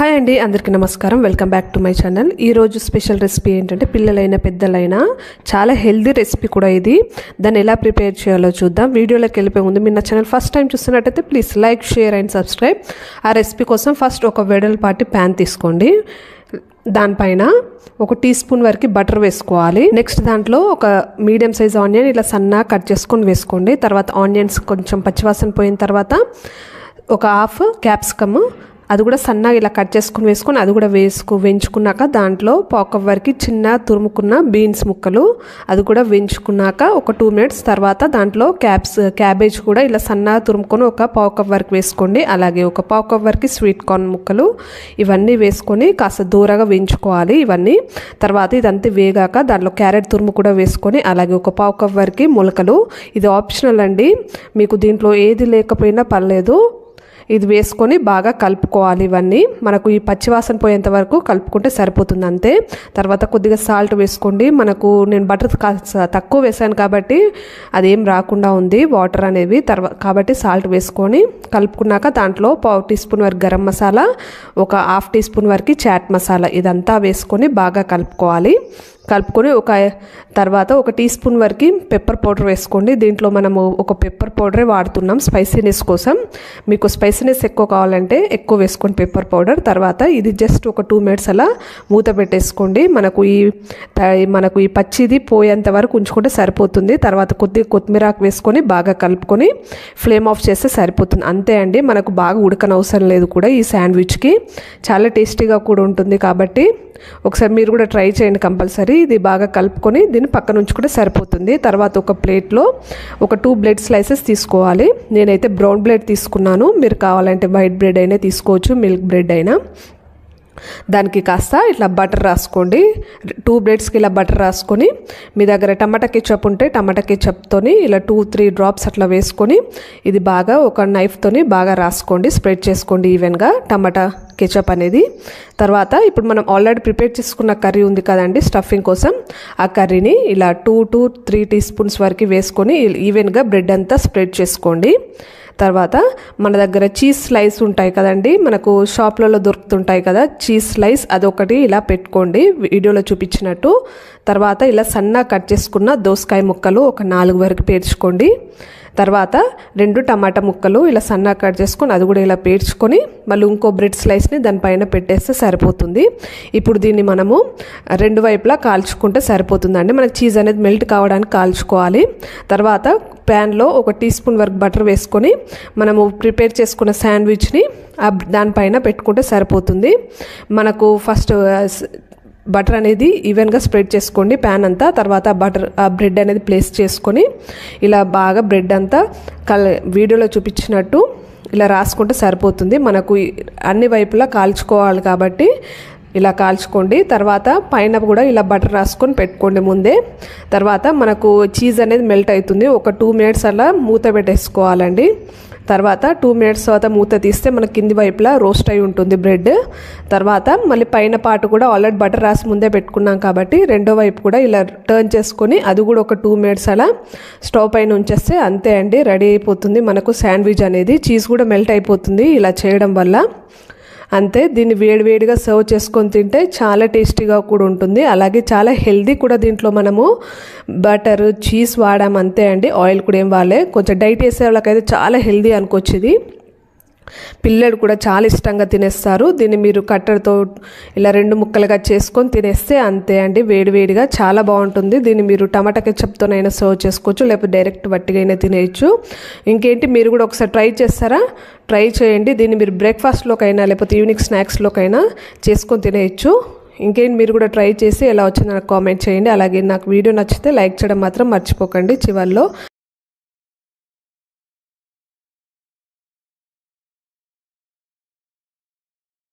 Hi అండి అందరికీ నమస్కారం. Welcome back to my channel ఈరోజు స్పెషల్ రెసిపీ ఏంటంటే పిల్లలైన పెద్దలైనా చాలా హెల్దీ రెసిపీ కూడా ఇది. దాన్ని ఎలా ప్రిపేర్ చేయాలో చూద్దాం. వీడియోలోకి వెళ్ళిపోయి ముందు మీరు నా ఛానల్ ఫస్ట్ టైం చూస్తున్నట్టయితే please like share and subscribe ఆ రెసిపీ కోసం ఫస్ట్ ఒక వెడల్పాటి ప్యాన్ తీసుకోండి. దానిపైన ఒక టీ స్పూన్ వరకు బటర్ వేసుకోవాలి. నెక్స్ట్ దాంట్లో ఒక మీడియం సైజ్ ఆనియన్ ఇలా సన్నగా కట్ చేసుకొని వేసుకోండి. తర్వాత ఆనియన్స్ కొంచెం పచ్చివాసన పోయిన తర్వాత ఒక హాఫ్ క్యాప్సికమ్ అది కూడా సన్నగా ఇలా కట్ చేసుకుని వేసుకొని అది కూడా వేసుకు వేయించుకున్నాక దాంట్లో పావు వరకు చిన్న తురుముకున్న బీన్స్ ముక్కలు అది కూడా వేయించుకున్నాక ఒక టూ మినిట్స్ తర్వాత దాంట్లో క్యాబ్స్ క్యాబేజ్ కూడా ఇలా సన్నగా తురుముకొని ఒక పావు వరకు వేసుకోండి. అలాగే ఒక పావు వరకు స్వీట్ కార్న్ ముక్కలు ఇవన్నీ వేసుకొని కాస్త దూరగా వేయించుకోవాలి ఇవన్నీ. తర్వాత ఇదంతా వేగాక దాంట్లో క్యారెట్ తురుము కూడా వేసుకొని అలాగే ఒక పావు కప్ వరకు మొలకలు. ఇది ఆప్షనల్ అండి. మీకు దీంట్లో ఏది లేకపోయినా పర్లేదు. ఇది వేసుకొని బాగా కలుపుకోవాలి ఇవన్నీ. మనకు ఈ పచ్చివాసన పోయేంత వరకు కలుపుకుంటే సరిపోతుంది అంతే. తర్వాత కొద్దిగా సాల్ట్ వేసుకోండి. మనకు నేను బటర్ తక్కువ వేసాను కాబట్టి అదేం రాకుండా ఉంది. వాటర్ అనేవి తర్వాత కాబట్టి సాల్ట్ వేసుకొని కలుపుకున్నాక దాంట్లో పావు టీ స్పూన్ వరకు గరం మసాలా ఒక హాఫ్ టీ స్పూన్ వరకు చాట్ మసాలా ఇదంతా వేసుకొని బాగా కలుపుకోవాలి. కలుపుకొని ఒక తర్వాత ఒక టీ స్పూన్ వరకు పెప్పర్ పౌడర్ వేసుకోండి. దీంట్లో మనము ఒక పెప్పర్ పౌడరే వాడుతున్నాం స్పైసీనెస్ కోసం. మీకు స్పైసీనెస్ ఎక్కువ కావాలంటే ఎక్కువ వేసుకోండి పెప్పర్ పౌడర్. తర్వాత ఇది జస్ట్ ఒక టూ మినిట్స్ అలా మూత పెట్టేసుకోండి. మనకు ఈ మనకు ఈ పచ్చిది పోయేంత వరకు ఉంచుకుంటే సరిపోతుంది. తర్వాత కొద్దిగా కొత్తిమీరాకు వేసుకొని బాగా కలుపుకొని ఫ్లేమ్ ఆఫ్ చేస్తే సరిపోతుంది. అంతే అండి. మనకు బాగా ఉడకనవసరం లేదు కూడా ఈ శాండ్విచ్కి. చాలా టేస్టీగా కూడా ఉంటుంది కాబట్టి ఒకసారి మీరు కూడా ట్రై చేయండి కంపల్సరీ. ఇది బాగా కలుపుకొని దీన్ని పక్కన ఉంచుకుంటే సరిపోతుంది. తర్వాత ఒక ప్లేట్లో ఒక టూ బ్లెడ్ స్లైసెస్ తీసుకోవాలి. నేనైతే బ్రౌన్ బ్లెడ్ తీసుకున్నాను. మీరు కావాలంటే వైట్ బ్రెడ్ అయినా తీసుకోవచ్చు మిల్క్ బ్రెడ్ అయినా. దానికి కాస్త ఇట్లా బటర్ రాసుకోండి. టూ బ్రెడ్స్కి ఇలా బటర్ రాసుకొని మీ దగ్గర టమాటా కెచప్ ఉంటే టమాటా కెచప్తోని ఇలా టూ త్రీ డ్రాప్స్ అట్లా వేసుకొని ఇది బాగా ఒక నైఫ్తోని బాగా రాసుకోండి. స్ప్రెడ్ చేసుకోండి ఈవెన్గా టమాటా కెచప్ అనేది. తర్వాత ఇప్పుడు మనం ఆల్రెడీ ప్రిపేర్ చేసుకున్న కర్రీ ఉంది కదండి స్టఫింగ్ కోసం. ఆ కర్రీని ఇలా two to three teaspoons వరకు వేసుకొని ఈవెన్గా బ్రెడ్ అంతా స్ప్రెడ్ చేసుకోండి. తర్వాత మన దగ్గర చీజ్ స్లైస్ ఉంటాయి కదండి మనకు షాప్లలో దొరుకుతుంటాయి కదా చీజ్ స్లైస్ అదొకటి ఇలా పెట్టుకోండి వీడియోలో చూపించినట్టు. తర్వాత ఇలా సన్నగా కట్ చేసుకున్న దోసకాయ ముక్కలు ఒక నాలుగు వరకు పేర్చుకోండి. తర్వాత రెండు టమాటా ముక్కలు ఇలా సన్నగా కట్ చేసుకొని అది కూడా ఇలా పేర్చుకొని మళ్ళీ ఇంకో బ్రెడ్ స్లైస్ని దానిపైన పెట్టేస్తే సరిపోతుంది. ఇప్పుడు దీన్ని మనము రెండు వైపులా కాల్చుకుంటే సరిపోతుందండి. మనకి చీజ్ అనేది మెల్ట్ కావడానికి కాల్చుకోవాలి. తర్వాత ప్యాన్లో ఒక టీ స్పూన్ వరకు బటర్ వేసుకొని మనము ప్రిపేర్ చేసుకున్న శాండ్విచ్ని దానిపైన పెట్టుకుంటే సరిపోతుంది. మనకు ఫస్ట్ బటర్ అనేది ఈవెన్గా స్ప్రెడ్ చేసుకోండి ప్యాన్ అంతా తర్వాత బటర్ ఆ బ్రెడ్ అనేది ప్లేస్ చేసుకొని ఇలా బాగా బ్రెడ్ అంతా కల్ వీడియోలో చూపించినట్టు ఇలా రాసుకుంటే సరిపోతుంది. మనకు అన్ని వైపులా కాల్చుకోవాలి కాబట్టి ఇలా కాల్చుకోండి. తర్వాత పైన కూడా ఇలా బటర్ రాసుకొని పెట్టుకోండి ముందే. తర్వాత మనకు చీజ్ అనేది మెల్ట్ అవుతుంది. ఒక టూ మినిట్స్ అలా మూత పెట్టేసుకోవాలండి. తర్వాత టూ మినిట్స్ తర్వాత మూత తీస్తే మన కింది వైపులా రోస్ట్ అయి ఉంటుంది బ్రెడ్ తర్వాత మళ్ళీ పైన పాటు కూడా ఆల్రెడీ బటర్ రాసి ముందే పెట్టుకున్నాం కాబట్టి రెండో వైపు కూడా ఇలా టర్న్ చేసుకొని అది కూడా ఒక టూ మినిట్స్ అలా స్టవ్ పైన ఉంచేస్తే అంతే అండి రెడీ అయిపోతుంది. మనకు శాండ్విచ్ అనేది చీజ్ కూడా మెల్ట్ అయిపోతుంది ఇలా చేయడం వల్ల. అంతే దీన్ని వేడివేడిగా సర్వ్ చేసుకొని తింటే చాలా టేస్టీగా కూడా ఉంటుంది. అలాగే చాలా హెల్దీ కూడా దీంట్లో మనము బటర్ చీజ్ వాడాం అంతే అండి. ఆయిల్ కూడా ఏం వాళ్ళే కొంచెం డైట్ వేసే వాళ్ళకైతే చాలా హెల్దీ అనుకోవచ్చు ఇది. పిల్లడు కూడా చాలా ఇష్టంగా తినేస్తారు. దీన్ని మీరు కట్టెలతో ఇలా రెండు ముక్కలుగా చేసుకొని తినేస్తే అంతే అండి. వేడివేడిగా చాలా బాగుంటుంది. దీన్ని మీరు టమాటా కెచ్చప్తోనైనా సర్వ్ చేసుకోవచ్చు లేకపోతే డైరెక్ట్ వట్టిగైనా తినేయచ్చు. ఇంకేంటి మీరు కూడా ఒకసారి ట్రై చేస్తారా? ట్రై చేయండి. దీన్ని మీరు బ్రేక్ఫాస్ట్లోకైనా లేకపోతే ఈవినింగ్ స్నాక్స్లోకైనా చేసుకొని తినేయచ్చు. ఇంకేంటి మీరు కూడా ట్రై చేసి ఎలా వచ్చిందో నాకు కామెంట్ చేయండి. అలాగే నాకు వీడియో నచ్చితే లైక్ చేయడం మాత్రం మర్చిపోకండి. చివరిలో